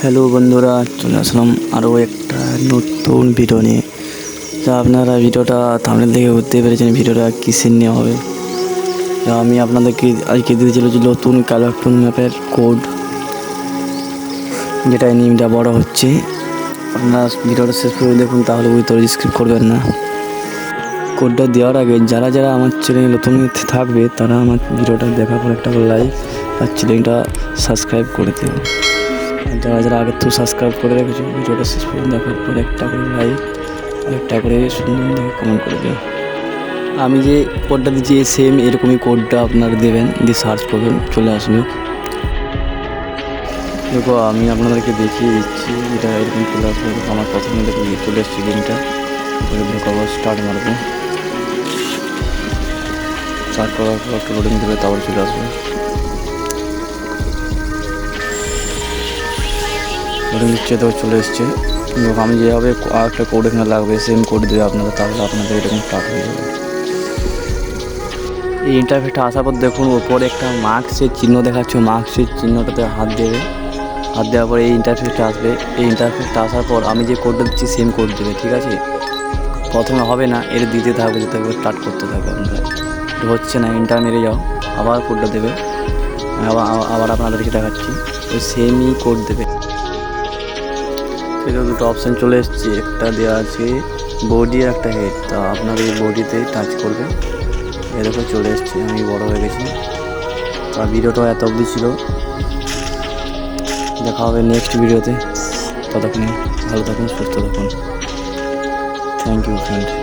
Hello বন্ধুরা, চলে আসলাম আরও একটা নতুন ভিডিও নিয়ে। তা আপনারা ভিডিওটা থামলে দেখে বুঝতে পেরেছেন ভিডিওটা কিসের নিয়ে হবে। তা আমি আপনাদেরকে আজকে দিতে চলেছি নতুন কালারটুন ম্যাপের কোড যেটা নিমটা বড় হচ্ছে। আপনারা ভিডিওটা শেষ করে দেখুন, তাহলে বুঝতে স্ক্রিপ্ট করবেন না। কোডটা দেওয়ার আগে যারা যারা আমার চ্যানেলে নতুন থাকবে, তারা আমার ভিডিওটা দেখার পর একটা লাইক আর চ্যানেলটা সাবস্ক্রাইব করে দেবে যারা যারা আগের থেকে সাবস্ক্রাইব করে রেখেছো ভিডিওটা শেষ পর্যন্ত দেখার পর একটা করে লাইক আর একটা করে কমেন্ট করে দেবে আমি যে কোডটা দিচ্ছি সেম এরকমই কোডটা আপনারা দেবেন, দিয়ে সার্চ করবেন, চলে আসবে। দেখো, আমি আপনাদেরকে দেখিয়ে দিচ্ছি, এটা এরকম চলে আসবে আমার প্রথমে দেখো চলে এসছে দেখো আবার স্টার্ট মারবো। স্টার্ট করার পর একটু লোডিং দেবে, তারপর চলে আসবে। লোডিং দিচ্ছে তো চলে এসছে। কিন্তু আমি যেভাবে আর একটা কোড এখানে লাগবে সেম কোড দেবে আপনাদের তাহলে আপনাদের এরকম স্টার্ট হয়ে যাবে। এই ইন্টারভিউটা আসার পর দেখুন, ওপরে একটা মার্কসের চিহ্ন দেখাচ্ছে মার্কসের চিহ্নটাতে হাত দেবে। হাত দেওয়ার পর এই ইন্টারভিউটা আসবে। এই ইন্টারভিউটা আসার পর আমি যে কোডটা দিচ্ছি সেম কোড দেবে, ঠিক আছে? প্রথমে হবে না, এর দিতে থাকবে যেতে থাকবে স্টার্ট করতে থাকবে আপনারা হচ্ছে না ইন্টার মেরে যাও, আবার কোডটা দেবে। আবার আবার আপনাদেরকে দেখাচ্ছি। ওই সেমই কোড দেবে। এটা দুটো অপশান চলে এসছে। একটা দেওয়া আছে বডি আর একটা হেড তা আপনার এই বডিতে টাচ করবে এরকম চলে এসছে। আমি বড় হয়ে গেছি। তা ভিডিওটা এত অব্দি ছিল। দেখা হবে নেক্সট ভিডিওতে। ততক্ষণ ভালো থাকুন, সুস্থ থাকুন। Thank you friend